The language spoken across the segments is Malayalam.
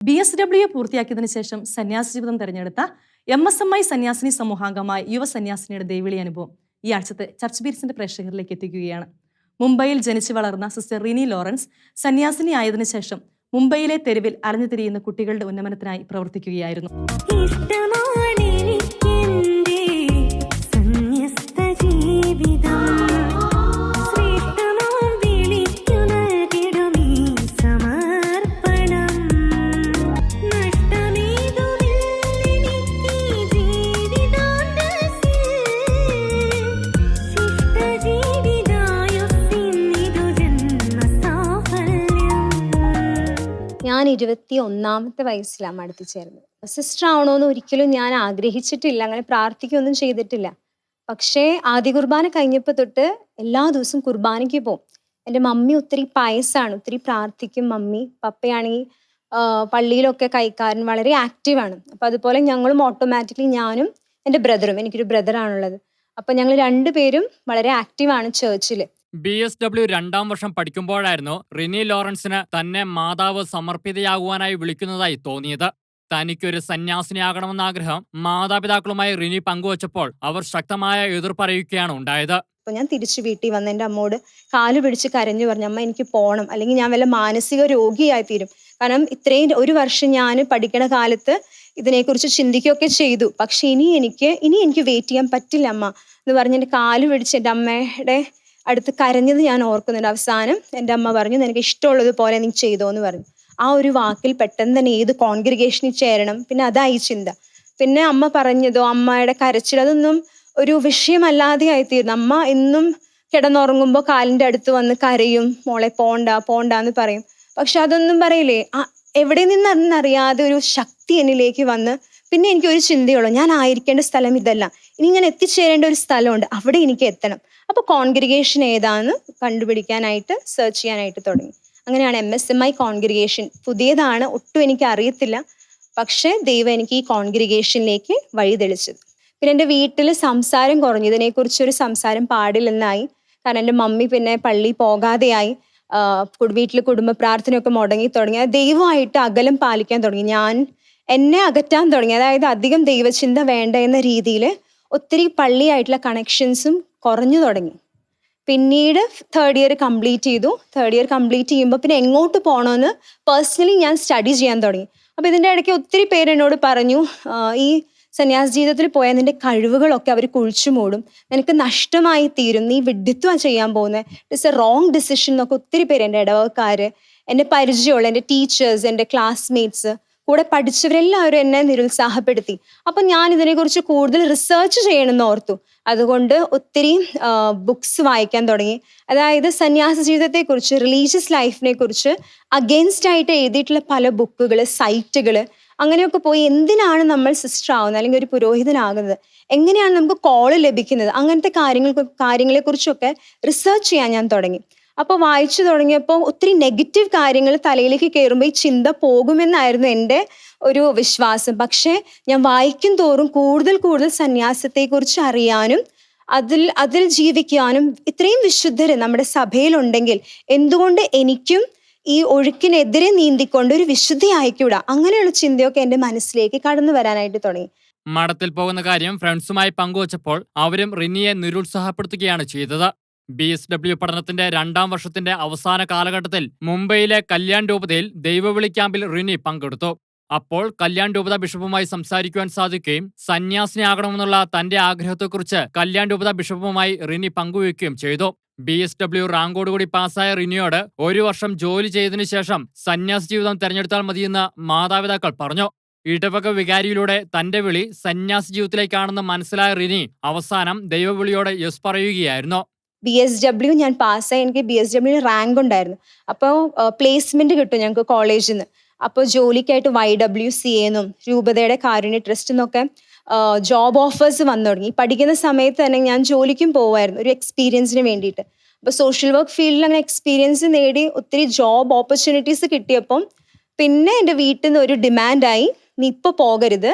ബി എസ് ഡബ്ല്യു പൂർത്തിയാക്കിയതിനു ശേഷം സന്യാസ ജീവിതം തെരഞ്ഞെടുത്ത എം എസ് എം ഐ സന്യാസിനി സമൂഹാംഗമായ യുവ സന്യാസിനിയുടെ ദൈവിളി അനുഭവം ഈ ആഴ്ചത്തെ ചർച്ച് ബീരിസിന്റെ പ്രേക്ഷകരിലേക്ക് എത്തിക്കുകയാണ്. മുംബൈയിൽ ജനിച്ചു വളർന്ന സിസ്റ്റർ റിനി ലോറൻസ് സന്യാസിനി ആയതിനു ശേഷം മുംബൈയിലെ തെരുവിൽ അലഞ്ഞു തിരിയുന്ന കുട്ടികളുടെ ഉന്നമനത്തിനായി പ്രവർത്തിക്കുകയായിരുന്നു. ഞാൻ ഇരുപത്തി ഒന്നാമത്തെ വയസ്സിലാണ് മടുത്തു ചേർന്നത് സിസ്റ്റർ ആവണമെന്ന് ഒരിക്കലും ഞാൻ ആഗ്രഹിച്ചിട്ടില്ല. അങ്ങനെ പ്രാർത്ഥിക്കുകയൊന്നും ചെയ്തിട്ടില്ല. പക്ഷേ ആദ്യ കുർബാന കഴിഞ്ഞപ്പോൾ തൊട്ട് എല്ലാ ദിവസവും കുർബാനയ്ക്ക് പോകും. എന്റെ മമ്മി ഒത്തിരി പായസാണ്. ഒത്തിരി പ്രാർത്ഥിക്കും മമ്മി. പപ്പയാണെങ്കിൽ പള്ളിയിലൊക്കെ കൈക്കാരൻ വളരെ ആക്റ്റീവാണ്. അപ്പം അതുപോലെ ഞങ്ങളും ഓട്ടോമാറ്റിക്കലി ഞാനും എന്റെ ബ്രദറും എനിക്കൊരു ബ്രദറാണുള്ളത്. അപ്പം ഞങ്ങൾ രണ്ടുപേരും വളരെ ആക്റ്റീവാണ് ചേർച്ചിൽ ബി എസ് ഡബ്ല്യു രണ്ടാം വർഷം പഠിക്കുമ്പോഴായിരുന്നു റിനി ലോറൻസിന് തന്നെ മാതാവ് സമർപ്പിതയാകുവാനായി വിളിക്കുന്നതായി തോന്നിയത്. തനിക്കൊരു സന്യാസിനിയാകണമെന്ന ആഗ്രഹം മാതാപിതാക്കളുമായി റിനി പങ്കുവച്ചപ്പോൾ അവർ ശക്തമായ എതിർപ്പറിയുകയാണ് ഉണ്ടായത്. അപ്പൊ ഞാൻ തിരിച്ചു വീട്ടിൽ വന്ന് എന്റെ അമ്മോട് കാൽ പിടിച്ച് കരഞ്ഞു പറഞ്ഞു അമ്മ എനിക്ക് പോകണം അല്ലെങ്കിൽ ഞാൻ വല്ല മാനസിക രോഗിയായി തീരും. കാരണം ഇത്രയും ഒരു വർഷം ഞാൻ പഠിക്കണ കാലത്ത് ഇതിനെക്കുറിച്ച് ചിന്തിക്കുകയൊക്കെ ചെയ്തു. പക്ഷെ ഇനി എനിക്ക് ഇനി എനിക്ക് വെയിറ്റ് ചെയ്യാൻ പറ്റില്ല അമ്മ എന്ന് പറഞ്ഞ് എന്റെ കാൽ പിടിച്ച് എന്റെ അമ്മയുടെ അടുത്ത് കരഞ്ഞത് ഞാൻ ഓർക്കുന്നുണ്ട്. അവസാനം എന്റെ അമ്മ പറഞ്ഞു നിനക്ക് ഇഷ്ടമുള്ളത് പോലെ നീ ചെയ്തോ എന്ന് പറഞ്ഞു. ആ ഒരു വാക്കിൽ പെട്ടെന്ന് തന്നെ ഏത് കോൺഗ്രിഗേഷനിൽ ചേരണം പിന്നെ അതായി ചിന്ത. പിന്നെ അമ്മ പറഞ്ഞതോ അമ്മയുടെ കരച്ചിൽ അതൊന്നും ഒരു വിഷയമല്ലാതെ ആയിത്തീരുന്നു. അമ്മ എന്നും കിടന്നുറങ്ങുമ്പോൾ കാലിന്റെ അടുത്ത് വന്ന് കരയും മോളെ പോണ്ട പോണ്ട എന്ന് പറയും. പക്ഷെ അതൊന്നും പറയില്ലേ? എവിടെ നിന്നറിയാതെ ഒരു ശക്തി എന്നിലേക്ക് വന്ന് പിന്നെ എനിക്ക് ഒരു ചിന്തയുള്ളൂ ഞാൻ ആയിരിക്കേണ്ട സ്ഥലം ഇതല്ല. ഇനി ഞാൻ എത്തിച്ചേരേണ്ട ഒരു സ്ഥലമുണ്ട് അവിടെ എനിക്ക് എത്തണം. അപ്പോൾ കോൺഗ്രിഗേഷൻ ഏതാന്ന് കണ്ടുപിടിക്കാനായിട്ട് സെർച്ച് ചെയ്യാനായിട്ട് തുടങ്ങി. അങ്ങനെയാണ് M S M I congregation പുതിയതാണ് ഒട്ടും എനിക്ക് അറിയത്തില്ല. പക്ഷേ ദൈവം എനിക്ക് ഈ കോൺഗ്രിഗേഷനിലേക്ക് വഴി തെളിച്ചത്. പിന്നെ എന്റെ വീട്ടിൽ സംസാരം കുറഞ്ഞു ഇതിനെക്കുറിച്ചൊരു സംസാരം പാടില്ലെന്നായി. കാരണം എന്റെ മമ്മി പിന്നെ പള്ളി പോകാതെയായി. വീട്ടിൽ കുടുംബ പ്രാർത്ഥനയൊക്കെ മുടങ്ങി തുടങ്ങി. ദൈവമായിട്ട് അകലം പാലിക്കാൻ തുടങ്ങി. ഞാൻ എന്നെ അകറ്റാൻ തുടങ്ങി. അതായത് അധികം ദൈവചിന്ത വേണ്ട എന്ന രീതിയിൽ ഒത്തിരി പള്ളിയായിട്ടുള്ള കണക്ഷൻസും കുറഞ്ഞു തുടങ്ങി. പിന്നീട് തേർഡ് ഇയർ കംപ്ലീറ്റ് ചെയ്തു. തേർഡ് ഇയർ കംപ്ലീറ്റ് ചെയ്യുമ്പോൾ പിന്നെ എങ്ങോട്ട് പോകണമെന്ന് പേഴ്സണലി ഞാൻ സ്റ്റഡി ചെയ്യാൻ തുടങ്ങി. അപ്പോൾ ഇതിന്റെ ഇടയ്ക്ക് ഒത്തിരി പേര് എന്നോട് പറഞ്ഞു ഈ സന്യാസ ജീവിതത്തിൽ പോയാൽ നിന്റെ കഴിവുകളൊക്കെ അവർ കുഴിച്ചു മൂടും. നിനക്ക് നഷ്ടമായി തീരും. നീ വിഡിത്വം ചെയ്യാൻ പോകുന്നത് ഇറ്റ്സ് എ റോങ് ഡിസിഷൻ എന്നൊക്കെ ഒത്തിരി പേര് എന്റെ ഇടവക്കാർ എന്റെ പരിചയമുള്ള എന്റെ ടീച്ചേഴ്സ് എന്റെ ക്ലാസ്മേറ്റ്സ് കൂടെ പഠിച്ചവരെല്ലാവരും എന്നെ നിരുത്സാഹപ്പെടുത്തി. അപ്പം ഞാൻ ഇതിനെക്കുറിച്ച് കൂടുതൽ റിസർച്ച് ചെയ്യണമെന്ന് ഓർത്തു. അതുകൊണ്ട് ഒത്തിരി ബുക്സ് വായിക്കാൻ തുടങ്ങി. അതായത് സന്യാസ ജീവിതത്തെക്കുറിച്ച് റിലീജിയസ് ലൈഫിനെ കുറിച്ച് അഗെയിൻസ്റ്റ് ആയിട്ട് എഴുതിയിട്ടുള്ള പല ബുക്കുകൾ സൈറ്റുകൾ അങ്ങനെയൊക്കെ പോയി എന്തിനാണ് നമ്മൾ സിസ്റ്റർ ആവുന്നത്? അല്ലെങ്കിൽ ഒരു പുരോഹിതനാകുന്നത്? എങ്ങനെയാണ് നമുക്ക് കോൾ ലഭിക്കുന്നത്? അങ്ങനത്തെ കാര്യങ്ങൾ കാര്യങ്ങളെക്കുറിച്ചൊക്കെ റിസർച്ച് ചെയ്യാൻ ഞാൻ തുടങ്ങി. അപ്പോൾ വായിച്ചു തുടങ്ങിയപ്പോൾ ഒത്തിരി നെഗറ്റീവ് കാര്യങ്ങൾ തലയിലേക്ക് കയറുമ്പോൾ ഈ ചിന്ത പോകുമെന്നായിരുന്നു എന്റെ ഒരു വിശ്വാസം. പക്ഷേ ഞാൻ വായിക്കും തോറും കൂടുതൽ കൂടുതൽ സന്യാസത്തെക്കുറിച്ച് അറിയാനും അതിൽ അതിൽ ജീവിക്കാനും ഇത്രയും വിശുദ്ധര് നമ്മുടെ സഭയിലുണ്ടെങ്കിൽ എന്തുകൊണ്ട് എനിക്കും ഈ ഒഴുക്കിനെതിരെ നീന്തിക്കൊണ്ട് ഒരു വിശുദ്ധി ആയിക്കൂടാ? അങ്ങനെയുള്ള ചിന്തയൊക്കെ എന്റെ മനസ്സിലേക്ക് കടന്നു വരാനായിട്ട് തുടങ്ങി. മഠത്തിൽ പോകുന്ന കാര്യം ഫ്രണ്ട്സുമായി പങ്കുവച്ചപ്പോൾ അവരും റിനിയെ നിരുത്സാഹപ്പെടുത്തുകയാണ് ചെയ്തത്. ബി എസ് ഡബ്ല്യു പഠനത്തിന്റെ രണ്ടാം വർഷത്തിന്റെ അവസാന കാലഘട്ടത്തിൽ മുംബൈയിലെ കല്യാൺ രൂപതയിൽ ദൈവവിളി ക്യാമ്പിൽ റിനി പങ്കെടുത്തു. അപ്പോൾ കല്യാൺ രൂപത ബിഷപ്പുമായി സംസാരിക്കുവാൻ സാധിക്കുകയും സന്യാസിനിയാകണമെന്നുള്ള തന്റെ ആഗ്രഹത്തെക്കുറിച്ച് കല്യാൺ രൂപത ബിഷപ്പുമായി റിനി പങ്കുവയ്ക്കുകയും ചെയ്തു. ബി എസ് ഡബ്ല്യു റാങ്കോടുകൂടി പാസ്സായ റിനിയോട് ഒരു വർഷം ജോലി ചെയ്തതിനു ശേഷം സന്യാസ ജീവിതം തെരഞ്ഞെടുത്താൽ മതിയെന്ന് മാതാപിതാക്കൾ പറഞ്ഞു. ഇടവക വികാരിയിലൂടെ തന്റെ വിളി സന്യാസി ജീവിതത്തിലേക്കാണെന്ന് മനസ്സിലായ റിനി അവസാനം ദൈവവിളിയോട് യെസ് പറയുകയായിരുന്നു. ബി എസ് ഡബ്ല്യു ഞാൻ പാസ്സായി എനിക്ക് ബി എസ് ഡബ്ല്യു റാങ്ക് ഉണ്ടായിരുന്നു. അപ്പോൾ പ്ലേസ്മെന്റ് കിട്ടും ഞങ്ങൾക്ക് കോളേജിൽ നിന്ന് അപ്പോൾ ജോലിക്കായിട്ട് വൈ ഡബ്ല്യു സി എന്നും രൂപതയുടെ കാരുണ്യ ട്രസ്റ്റ് എന്നൊക്കെ ജോബ് ഓഫേഴ്സ് വന്നു തുടങ്ങി. പഠിക്കുന്ന സമയത്ത് തന്നെ ഞാൻ ജോലിക്കും പോവായിരുന്നു ഒരു എക്സ്പീരിയൻസിന് വേണ്ടിയിട്ട്. അപ്പോൾ സോഷ്യൽ വർക്ക് ഫീൽഡിൽ അങ്ങനെ എക്സ്പീരിയൻസ് നേടി ഒത്തിരി ജോബ് ഓപ്പർച്യൂണിറ്റീസ് കിട്ടിയപ്പം പിന്നെ എന്റെ വീട്ടിൽ നിന്ന് ഒരു ഡിമാൻഡായി നീ ഇപ്പോൾ പോകരുത്.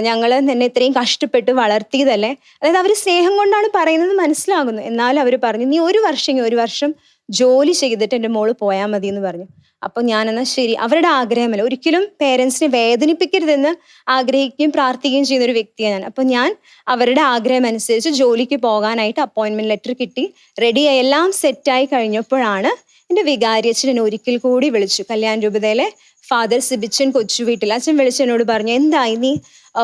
ഞങ്ങൾ തന്നെ ഇത്രയും കഷ്ടപ്പെട്ട് വളർത്തിയതല്ലേ? അതായത് അവർ സ്നേഹം കൊണ്ടാണ് പറയുന്നത് മനസ്സിലാകുന്നു. എന്നാലും അവർ പറഞ്ഞു നീ ഒരു വർഷം ഒരു വർഷം ജോലി ചെയ്തിട്ട് എന്റെ മോൾ പോയാൽ മതി എന്ന് പറഞ്ഞു. അപ്പോൾ ഞാനെന്നാൽ ശരി അവരുടെ ആഗ്രഹമല്ല. ഒരിക്കലും പേരൻസിനെ വേദനിപ്പിക്കരുതെന്ന് ആഗ്രഹിക്കുകയും പ്രാർത്ഥിക്കുകയും ചെയ്യുന്ന ഒരു വ്യക്തിയാണ് ഞാൻ. അപ്പോൾ ഞാൻ അവരുടെ ആഗ്രഹം അനുസരിച്ച് ജോലിക്ക് പോകാനായിട്ട് അപ്പോയിൻമെന്റ് ലെറ്റർ കിട്ടി റെഡിയായി എല്ലാം സെറ്റായി കഴിഞ്ഞപ്പോഴാണ് എന്റെ വികാരിയച്ഛൻ എന്നെ ഒരിക്കൽ കൂടി വിളിച്ചു. കല്യാൺ രൂപതയിലെ ഫാദർ സിബിച്ചൻ കൊച്ചു വീട്ടിൽ അച്ഛൻ വിളിച്ച് എന്നോട് പറഞ്ഞു എന്തായി? നീ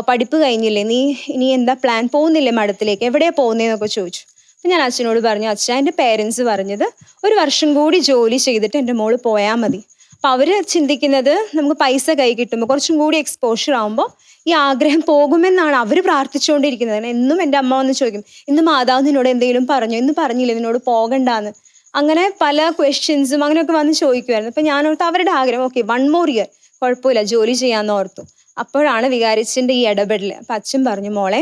പഠിപ്പ് കഴിഞ്ഞില്ലേ? നീ ഇനി എന്താ പ്ലാൻ പോകുന്നില്ലേ മഠത്തിലേക്ക്? എവിടെയാ പോകുന്നതെന്നൊക്കെ ചോദിച്ചു. അപ്പം ഞാൻ അച്ഛനോട് പറഞ്ഞു അച്ഛൻ എന്റെ പേരൻസ് പറഞ്ഞത് ഒരു വർഷം കൂടി ജോലി ചെയ്തിട്ട് എന്റെ മോൾ പോയാൽ മതി. അപ്പം അവർ ചിന്തിക്കുന്നത് നമുക്ക് പൈസ കൈ കിട്ടുമ്പോൾ കുറച്ചും കൂടി എക്സ്പോഷർ ആകുമ്പോൾ ഈ ആഗ്രഹം പോകുമെന്നാണ് അവർ പ്രാർത്ഥിച്ചുകൊണ്ടിരിക്കുന്നത്. എന്നും എന്റെ അമ്മ വന്ന് ചോദിക്കും ഇന്ന് മാതാവ് നിന്നോട് എന്തെങ്കിലും പറഞ്ഞു? ഇന്ന് പറഞ്ഞില്ല നിന്നോട് പോകണ്ടാന്ന്? അങ്ങനെ പല ക്വസ്റ്റ്യൻസും അങ്ങനെയൊക്കെ വന്ന് ചോദിക്കുമായിരുന്നു അപ്പം ഞാൻ ഓർത്ത് അവരുടെ ആഗ്രഹം ഓക്കെ വൺ മോർ ഇയർ കുഴപ്പമില്ല ജോലി ചെയ്യാമെന്ന് ഓർത്തു. അപ്പോഴാണ് വികാരിച്ചിന്റെ ഈ ഇടപെടൽ അപ്പം അച്ഛൻ പറഞ്ഞു മോളെ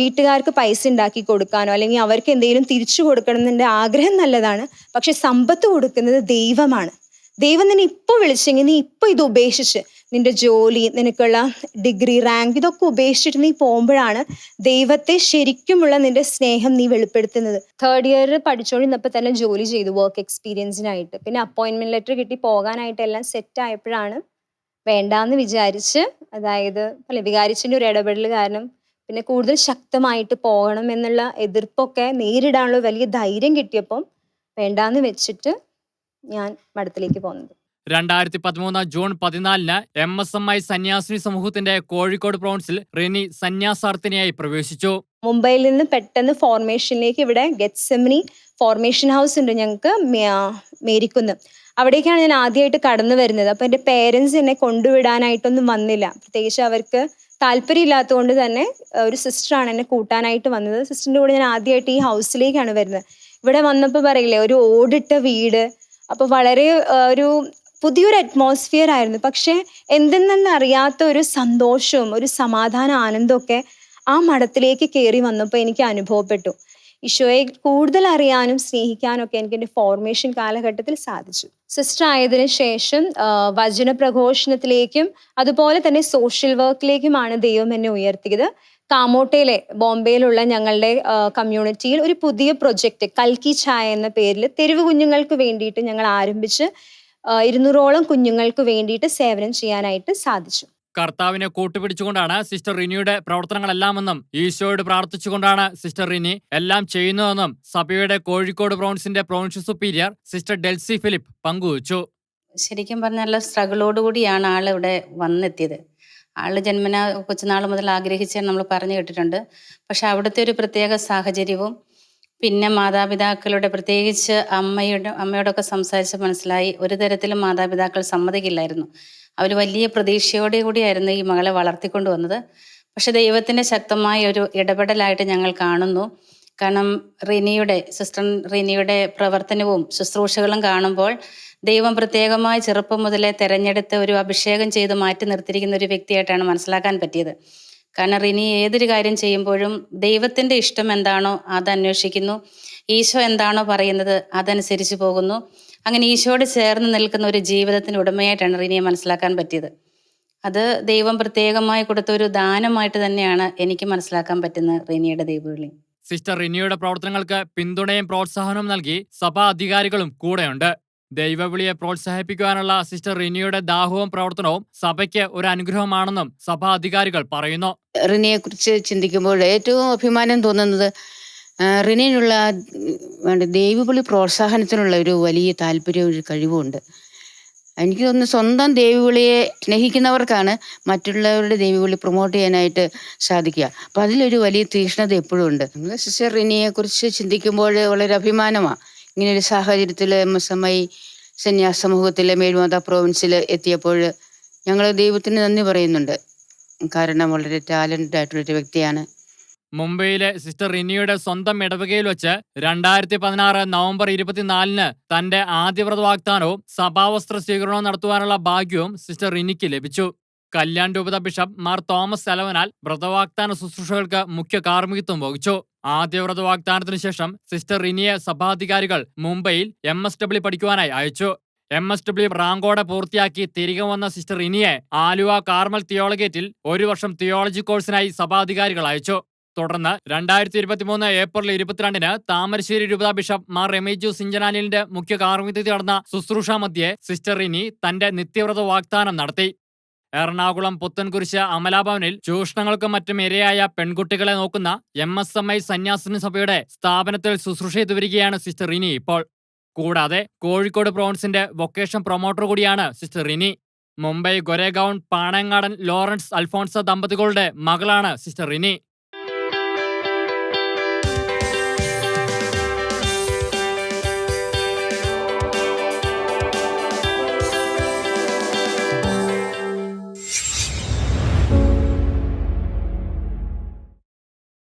വീട്ടുകാർക്ക് പൈസ ഉണ്ടാക്കി കൊടുക്കാനോ അല്ലെങ്കിൽ അവർക്ക് എന്തെങ്കിലും തിരിച്ചു കൊടുക്കണം ആഗ്രഹം നല്ലതാണ് പക്ഷെ സമ്പത്ത് കൊടുക്കുന്നത് ദൈവമാണ്. ദൈവം നിന്നെ ഇപ്പോൾ വിളിച്ചെങ്കിൽ നീ ഇപ്പോൾ ഇത് ഉപേക്ഷിച്ച് നിന്റെ ജോലി നിനക്കുള്ള ഡിഗ്രി റാങ്ക് ഇതൊക്കെ ഉപേക്ഷിച്ചിട്ട് നീ പോകുമ്പോഴാണ് ദൈവത്തെ ശരിക്കുമുള്ള നിന്റെ സ്നേഹം നീ വെളിപ്പെടുത്തുന്നത്. തേർഡ് ഇയർ പഠിച്ചുകൊണ്ടിരുന്നപ്പോൾ തന്നെ ജോലി ചെയ്തു വർക്ക് എക്സ്പീരിയൻസിനായിട്ട് പിന്നെ അപ്പോയിൻമെന്റ് ലെറ്റർ കിട്ടി പോകാനായിട്ട് എല്ലാം സെറ്റ് ആയപ്പോഴാണ് വേണ്ടാന്ന് വിചാരിച്ച് അതായത് അല്ലെ വികാരിച്ചിന്റെ ഒരു ഇടപെടൽ കാരണം പിന്നെ കൂടുതൽ ശക്തമായിട്ട് പോകണം എന്നുള്ള എതിർപ്പൊക്കെ നേരിടാനുള്ള വലിയ ധൈര്യം കിട്ടിയപ്പം വേണ്ടാന്ന് വെച്ചിട്ട് ഞാൻ മഠത്തിലേക്ക് പോകുന്നത് രണ്ടായിരത്തി പതിമൂന്ന് ജൂൺ പതിനാലിന് എം എസ് എം ഐ സന്യാസിനി സമൂഹത്തിന്റെ കോഴിക്കോട് പ്രോൺസിൽ റിനി സന്യാസാർത്ഥിനിയായി പ്രവേശിച്ചു. മുംബൈയിൽ നിന്ന് പെട്ടെന്ന് ഫോർമേഷനിലേക്ക് ഇവിടെ ഗെറ്റ്സെമിനി ഫോർമേഷൻ ഹൗസ് ഉണ്ട് ഞങ്ങൾക്ക് മേരിക്കുന്ന്. അവിടേക്കാണ് ഞാൻ ആദ്യമായിട്ട് കടന്നു വരുന്നത്. അപ്പോൾ എന്റെ പേരൻസ് എന്നെ കൊണ്ടുവിടാനായിട്ടൊന്നും വന്നില്ല. പ്രത്യേകിച്ച് അവർക്ക് താല്പര്യമില്ലാത്തതുകൊണ്ട് തന്നെ ആ, ഒരു സിസ്റ്ററാണ് എന്നെ കൂട്ടാനായിട്ട് വന്നത്. സിസ്റ്ററിന്റെ കൂടെ ഞാൻ ആദ്യമായിട്ട് ഈ ഹൗസിലേക്കാണ് വരുന്നത്. ഇവിടെ വന്നപ്പോൾ പറയില്ലേ ഒരു ഓടിട്ട വീട്. അപ്പോൾ വളരെ ഒരു പുതിയൊരു അറ്റ്മോസ്ഫിയർ ആയിരുന്നു. പക്ഷേ അറിയാത്ത ഒരു സന്തോഷവും ഒരു സമാധാന ആനന്ദമൊക്കെ ആ മഠത്തിലേക്ക് കയറി വന്നപ്പോൾ എനിക്ക് അനുഭവപ്പെട്ടു. ഈശോയെ കൂടുതൽ അറിയാനും സ്നേഹിക്കാനും ഒക്കെ എനിക്ക് എന്റെ ഫോർമേഷൻ കാലഘട്ടത്തിൽ സാധിച്ചു. സിസ്റ്റർ ആയതിനു ശേഷം വചന പ്രഘോഷണത്തിലേക്കും അതുപോലെ തന്നെ സോഷ്യൽ വർക്കിലേക്കുമാണ് ദൈവം എന്നെ ഉയർത്തിയത്. കാമോട്ടയിലെ ബോംബെയിലുള്ള ഞങ്ങളുടെ കമ്മ്യൂണിറ്റിയിൽ ഒരു പുതിയ പ്രൊജക്റ്റ് കൽക്കി ചായ എന്ന പേരിൽ തെരുവ് കുഞ്ഞുങ്ങൾക്ക് വേണ്ടിയിട്ട് ഞങ്ങൾ ആരംഭിച്ച് ഇരുന്നൂറോളം കുഞ്ഞുങ്ങൾക്ക് വേണ്ടിയിട്ട് സേവനം ചെയ്യാനായിട്ട് സാധിച്ചു. കർത്താവിനെ കൂട്ടുപിടിച്ചുകൊണ്ടാണ് സിസ്റ്റർ റിനിയുടെ പ്രവർത്തനങ്ങളെല്ലാമെന്നും ഈശോയോട് പ്രാർത്ഥിച്ചുകൊണ്ടാണ് സിസ്റ്റർ റിനി എല്ലാം ചെയ്യുന്നതെന്നും സഭയുടെ Kozhikode പ്രോൺസിന്റെ province superior sister Delsy Philip പങ്കുവച്ചു. ശരിക്കും പറഞ്ഞാൽ സ്ട്രഗിളോട് കൂടിയാണ് ആൾ ഇവിടെ വന്നെത്തിയത്. ആൾ ജന്മന കൊച്ചുനാൾ മുതൽ ആഗ്രഹിച്ച് നമ്മൾ പറഞ്ഞു കേട്ടിട്ടുണ്ട്. പക്ഷെ അവിടുത്തെ ഒരു പ്രത്യേക സാഹചര്യവും പിന്നെ മാതാപിതാക്കളുടെ പ്രത്യേകിച്ച് അമ്മയുടെ അമ്മയോടൊക്കെ സംസാരിച്ച് മനസ്സിലായി. ഒരു തരത്തിലും മാതാപിതാക്കൾ സമ്മതിക്കില്ലായിരുന്നു. അവർ വലിയ പ്രതീക്ഷയോടെ കൂടിയായിരുന്നു ഈ മകളെ വളർത്തിക്കൊണ്ടു വന്നത്. പക്ഷെ ദൈവത്തിന്റെ ശക്തമായ ഒരു ഇടപെടലായിട്ട് ഞങ്ങൾ കാണുന്നു. കാരണം റിനിയുടെ സിസ്റ്റർ റിനിയുടെ പ്രവർത്തനവും ശുശ്രൂഷകളും കാണുമ്പോൾ ദൈവം പ്രത്യേകമായി ചെറുപ്പം മുതലേ തെരഞ്ഞെടുത്ത് ഒരു അഭിഷേകം ചെയ്ത് മാറ്റി നിർത്തിയിരിക്കുന്ന ഒരു വ്യക്തിയായിട്ടാണ് മനസ്സിലാക്കാൻ പറ്റിയത്. കാരണം റിനി ഏതൊരു കാര്യം ചെയ്യുമ്പോഴും ദൈവത്തിന്റെ ഇഷ്ടം എന്താണോ അത് അന്വേഷിക്കുന്നു. ഈശോ എന്താണോ പറയുന്നത് അതനുസരിച്ച് പോകുന്നു. അങ്ങനെ ഈശോയോട് ചേർന്ന് നിൽക്കുന്ന ഒരു ജീവിതത്തിന് ഉടമയായിട്ടാണ് റിനിയെ മനസ്സിലാക്കാൻ പറ്റിയത്. അത് ദൈവം പ്രത്യേകമായി കൊടുത്ത ഒരു ദാനമായിട്ട് തന്നെയാണ് എനിക്ക് മനസ്സിലാക്കാൻ പറ്റുന്ന റിനിയുടെ ദൈവവിളി. സിസ്റ്റർ റിനിയുടെ പ്രവർത്തനങ്ങൾക്ക് പിന്തുണയും പ്രോത്സാഹനവും നൽകി സഭാ അധികാരികളും കൂടെയുണ്ട്. ദൈവവിളിയെ പ്രോത്സാഹിപ്പിക്കുവാനുള്ള സിസ്റ്റർ റിനിയുടെ ദാഹവും പ്രവർത്തനവും സഭയ്ക്ക് ഒരു അനുഗ്രഹമാണെന്നും സഭാ അധികാരികൾ പറയുന്നു. റിനിയെ കുറിച്ച് ചിന്തിക്കുമ്പോൾ ഏറ്റവും അഭിമാനം തോന്നുന്നത് വേണ്ട ദൈവവിളി പ്രോത്സാഹനത്തിനുള്ള ഒരു വലിയ താല്പര്യവും ഒരു കഴിവുമുണ്ട് എനിക്ക് തോന്നുന്നു സ്വന്തം ദൈവവിളിയെ സ്നേഹിക്കുന്നവർക്കാണ് മറ്റുള്ളവരുടെ ദൈവവിളി പ്രൊമോട്ട് ചെയ്യാനായിട്ട് സാധിക്കുക. അപ്പം അതിലൊരു വലിയ തീക്ഷ്ണത എപ്പോഴും ഉണ്ട്. സിസ്റ്റർ റിനിയെ കുറിച്ച് ചിന്തിക്കുമ്പോൾ വളരെ അഭിമാനമാണ് ഇങ്ങനെ ഒരു സാഹചര്യത്തിൽ എം എസ് എം ഐ സന്യാസ സമൂഹത്തിലെ മേൽമാത പ്രോവിൻസിൽ എത്തിയപ്പോൾ ഞങ്ങൾ ദൈവത്തിന് നന്ദി പറയുന്നുണ്ട്. കാരണം വളരെ ടാലന്റഡ് ആയിട്ടുള്ളൊരു വ്യക്തിയാണ്. മുംബൈയിലെ സിസ്റ്റർ റിനിയുടെ സ്വന്തം ഇടവകയിൽ വെച്ച് രണ്ടായിരത്തി പതിനാറ് നവംബർ ഇരുപത്തിനാലിന് തന്റെ ആദ്യ വ്രതവാഗ്ദാനവും സഭാവസ്ത്ര സ്വീകരണവും നടത്തുവാനുള്ള ഭാഗ്യവും സിസ്റ്റർ റിനിക്ക് ലഭിച്ചു. കല്യാൺ രൂപത ബിഷപ്പ് മാർ തോമസ് സെലവനാൽ വ്രതവാഗ്ദാന ശുശ്രൂഷകൾക്ക് മുഖ്യ കാർമ്മികത്വം വഹിച്ചു. ആദ്യ വാഗ്ദാനത്തിനു ശേഷം സിസ്റ്റർ റിനിയെ സഭാധികാരികൾ മുംബൈയിൽ എം എസ് ഡബ്ല്യു പഠിക്കുവാനായി അയച്ചു. എം എസ് ഡബ്ല്യു റാങ്കോടെ പൂർത്തിയാക്കി തിരികെ വന്ന സിസ്റ്റർ റിനിയെ ആലുവ കാർമൽ തിയോളഗേറ്റിൽ ഒരു വർഷം തിയോളജി കോഴ്സിനായി സഭാധികാരികൾ അയച്ചു. തുടർന്ന് രണ്ടായിരത്തി ഇരുപത്തിമൂന്ന് ഏപ്രിൽ ഇരുപത്തിരണ്ടിന് താമരശ്ശേരി രൂപതാ ബിഷപ്പ് മാർ റെമേജു സിഞ്ചനാലിന്റെ മുഖ്യ കാർമ്മികത്തിൽ നടന്ന ശുശ്രൂഷ മധ്യേ സിസ്റ്റർ റിനി തന്റെ നിത്യവ്രത വാഗ്ദാനം നടത്തി. എറണാകുളം പുത്തൻകുരിശ് അമലാഭവനിൽ ചൂഷണങ്ങൾക്കും മറ്റും ഇരയായ പെൺകുട്ടികളെ നോക്കുന്ന എം എസ് എം ഐ സന്യാസിനി സഭയുടെ സ്ഥാപനത്തിൽ ശുശ്രൂഷ ചെയ്തു വരികയാണ് സിസ്റ്റർ റിനി ഇപ്പോൾ. കൂടാതെ കോഴിക്കോട് പ്രോൺസിന്റെ വൊക്കേഷൻ പ്രൊമോട്ടർ കൂടിയാണ് sister Rini. Mumbai Goregaon Panangadan Lawrence Alphonsa ദമ്പതികളുടെ മകളാണ് സിസ്റ്റർ റിനി.